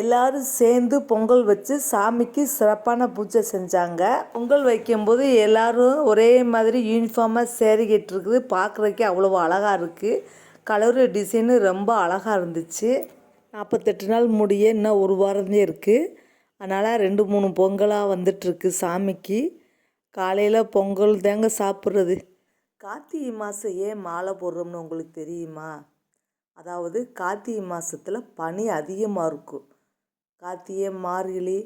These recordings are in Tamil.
எல்லாரும் சேர்ந்து பொங்கல் வச்சு சாமிக்கு சிறப்பான பூஜை செஞ்சாங்க. பொங்கல் வைக்கும்போது எல்லாரும் ஒரே மாதிரி யூனிஃபார்மாக சேரிக்கிட்டு இருக்குது. பார்க்குறதுக்கே அவ்வளோ அழகாக இருக்குது கலரு டிசைனு ரொம்ப அழகாக இருந்துச்சு. நாற்பத்தெட்டு நாள் முடிய இன்னும் ஒரு வாரமே இருக்குது அதனால் ரெண்டு மூணு பொங்கலாக வந்துட்டுருக்கு சாமிக்கு. காலையில் பொங்கல் தாங்க சாப்பிட்றது. கார்த்திகை மாதம் ஏன் மாலை போடுறோம்னு உங்களுக்கு தெரியுமா? அதாவது கார்த்திகை மாதத்தில் பனி அதிகமாக இருக்கும். கார்த்திகை மார்கழி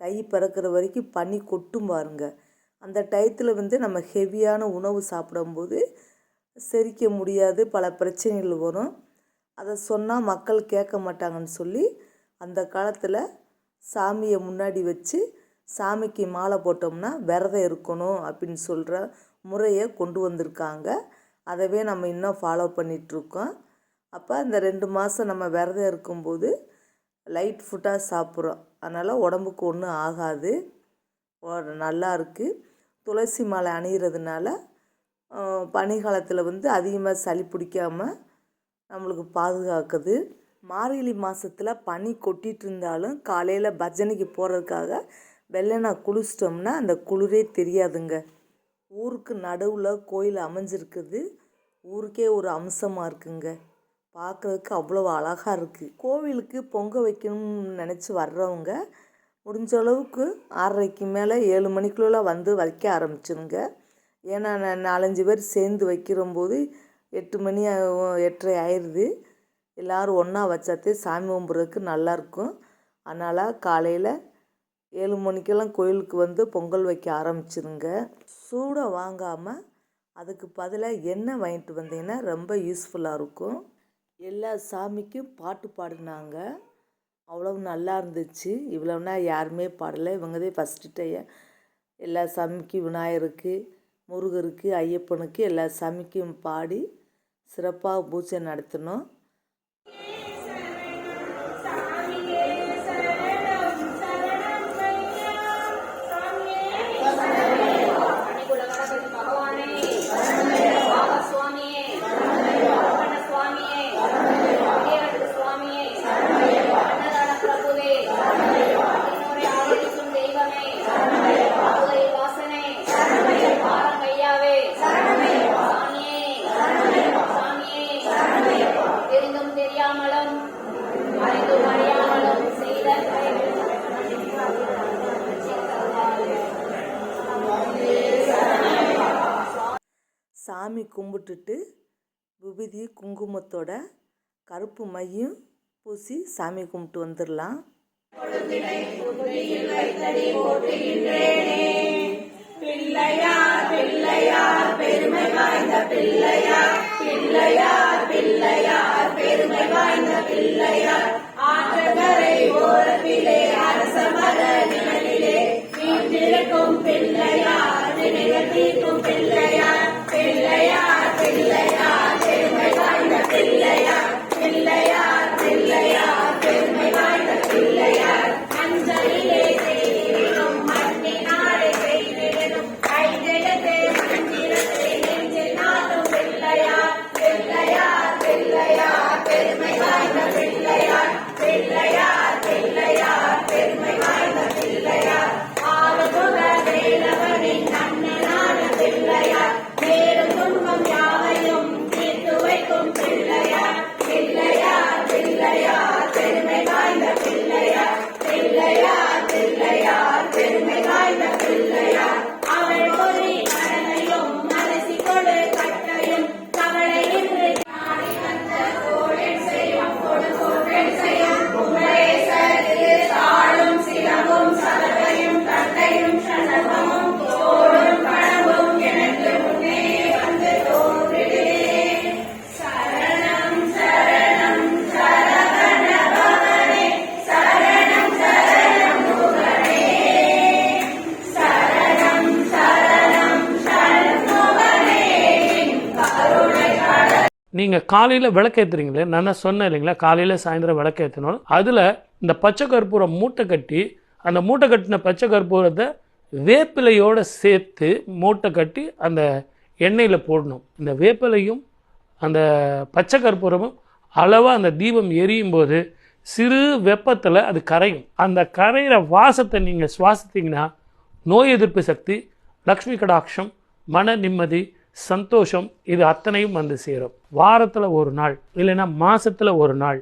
தை பிறக்கிற வரைக்கும் பனி கொட்டும் பாருங்க. அந்த டயத்தில் வந்து நம்ம ஹெவியான உணவு சாப்பிடும்போது செரிக்க முடியாது பல பிரச்சனைகள் வரும். அதை சொன்னால் மக்கள் கேட்க மாட்டாங்கன்னு சொல்லி அந்த காலத்தில் சாமியை முன்னாடி வச்சு சாமிக்கு மாலை போட்டோம்னா விரதம் இருக்கணும் அப்படின்னு சொல்கிற முறையை கொண்டு வந்திருக்காங்க. அதவே நம்ம இன்னும் ஃபாலோ பண்ணிகிட்ருக்கோம் அப்போ அந்த ரெண்டு மாதம் நம்ம விரதம் இருக்கும்போது லைட் ஃபுட்டாக சாப்பிட்றோம். அதனால் உடம்புக்கு ஒன்றும் ஆகாது. நல்லா இருக்குது துளசி மாலை அணிகிறதுனால பனிக்காலத்தில் வந்து அதிகமாக சளி பிடிக்காம நம்மளுக்கு பாதுகாக்குது. மார்கழி மாதத்தில் பனி கொட்டிட்டு இருந்தாலும் காலையில் பஜனைக்கு போகிறதுக்காக வெள்ளனா குளிச்சிட்டோம்னா அந்த குளிரே தெரியாதுங்க. ஊருக்கு நடுவில் கோயில் அமைஞ்சிருக்குது. ஊருக்கே ஒரு அம்சமாக இருக்குங்க. பார்க்குறதுக்கு அவ்வளோ அழகாக இருக்குது கோவிலுக்கு பொங்க வைக்கணும்னு நினச்சி வர்றவங்க முடிஞ்ச அளவுக்கு ஆறரைக்கு மேலே ஏழு மணிக்குள்ளே வந்து வைக்க ஆரம்பிச்சிருங்க. ஏன்னா நாலஞ்சு பேர் சேர்ந்து வைக்கிறம்போது எட்டு மணி ஆகும், எட்டரை ஆயிடுது எல்லோரும் ஒன்றா வச்சாத்தே சாமி கும்பிட்றதுக்கு நல்லாயிருக்கும் அதனால் காலையில் ஏழு மணிக்கெல்லாம் கோயிலுக்கு வந்து பொங்கல் வைக்க ஆரம்பிச்சிருங்க. சூடை வாங்காமல் அதுக்கு பதிலாக எண்ணெய் வாங்கிட்டு வந்தீங்கன்னா ரொம்ப யூஸ்ஃபுல்லாக இருக்கும். எல்லா சாமிக்கும் பாட்டு பாடினாங்க. அவ்வளவு நல்லா இருந்துச்சு. இவ்வளவுனா யாருமே பாடலை. இவங்கதே ஃபஸ்ட்டு டைய எல்லா சாமிக்கும் விநாயகருக்கு முருகருக்கு ஐயப்பனுக்கு எல்லா சாமிக்கும் பாடி சிறப்பாக பூஜை நடத்தினோம் சாமி கும்பிட்டுட்டு விபூதி குங்குமத்தோட கருப்பு மையும் பூசி சாமி கும்பிட்டு வந்துடலாம். நீங்கள் காலையில் விளக்கேற்றுறீங்களே நான் சொன்னேன் இல்லைங்களா காலையில் சாயந்தரம் விளக்கேற்றணும் அதில் இந்த பச்சை கற்பூரம் மூட்டை கட்டி அந்த மூட்டை கட்டின பச்சை கற்பூரத்தை வேப்பிலையோடு சேர்த்து மூட்டை கட்டி அந்த எண்ணெயில் போடணும். இந்த வேப்பிலையும் அந்த பச்சை கற்பூரமும் அளவாக அந்த தீபம் எரியும் போது சிறு வெப்பத்தில் அது கரையும். அந்த கரையிற வாசத்தை நீங்கள் சுவாசித்தீங்கன்னா நோய் எதிர்ப்பு சக்தி லக்ஷ்மி கடாட்சம் மன நிம்மதி சந்தோஷம் இது அத்தனையும் வந்து சேரும். வாரத்தில் ஒரு நாள் இல்லைன்னா மாதத்தில் ஒரு நாள்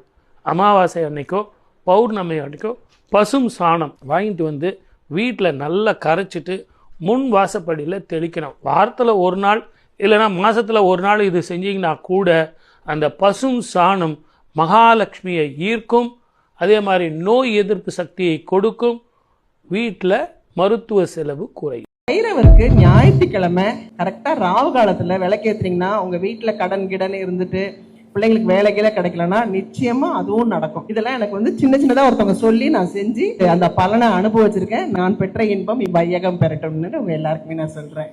அமாவாசை அன்னைக்கோ பௌர்ணமி அன்னைக்கோ பசும் சாணம் வாங்கிட்டு வந்து வீட்டில் நல்லா கரைச்சிட்டு முன் வாசப்படியில் தெளிக்கணும். வாரத்தில் ஒரு நாள் இல்லைன்னா மாதத்தில் ஒரு நாள் இது செஞ்சீங்கன்னா கூட அந்த பசும் சாணம் மகாலட்சுமியை ஈர்க்கும் அதே மாதிரி நோய் எதிர்ப்பு சக்தியை கொடுக்கும் வீட்டில் மருத்துவ செலவு குறையும். பைரவருக்கு ஞாயிற்றுக்கிழமை கரெக்டாக ராவு காலத்தில் விளக்கேற்றுனீங்கன்னா உங்கள் வீட்டில் கடன் கிடன் இருந்துட்டு பிள்ளைங்களுக்கு வேலை கீழே கிடைக்கலன்னா நிச்சயமாக அதுவும் நடக்கும். இதெல்லாம் எனக்கு வந்து சின்ன சின்னதாக ஒருத்தவங்க சொல்லி நான் செஞ்சு அந்த பலனை அனுபவிச்சிருக்கேன். நான் பெற்ற இன்பம் இவ்வையகம் பெறட்டும்னு உங்கள் எல்லாருக்குமே நான் சொல்கிறேன்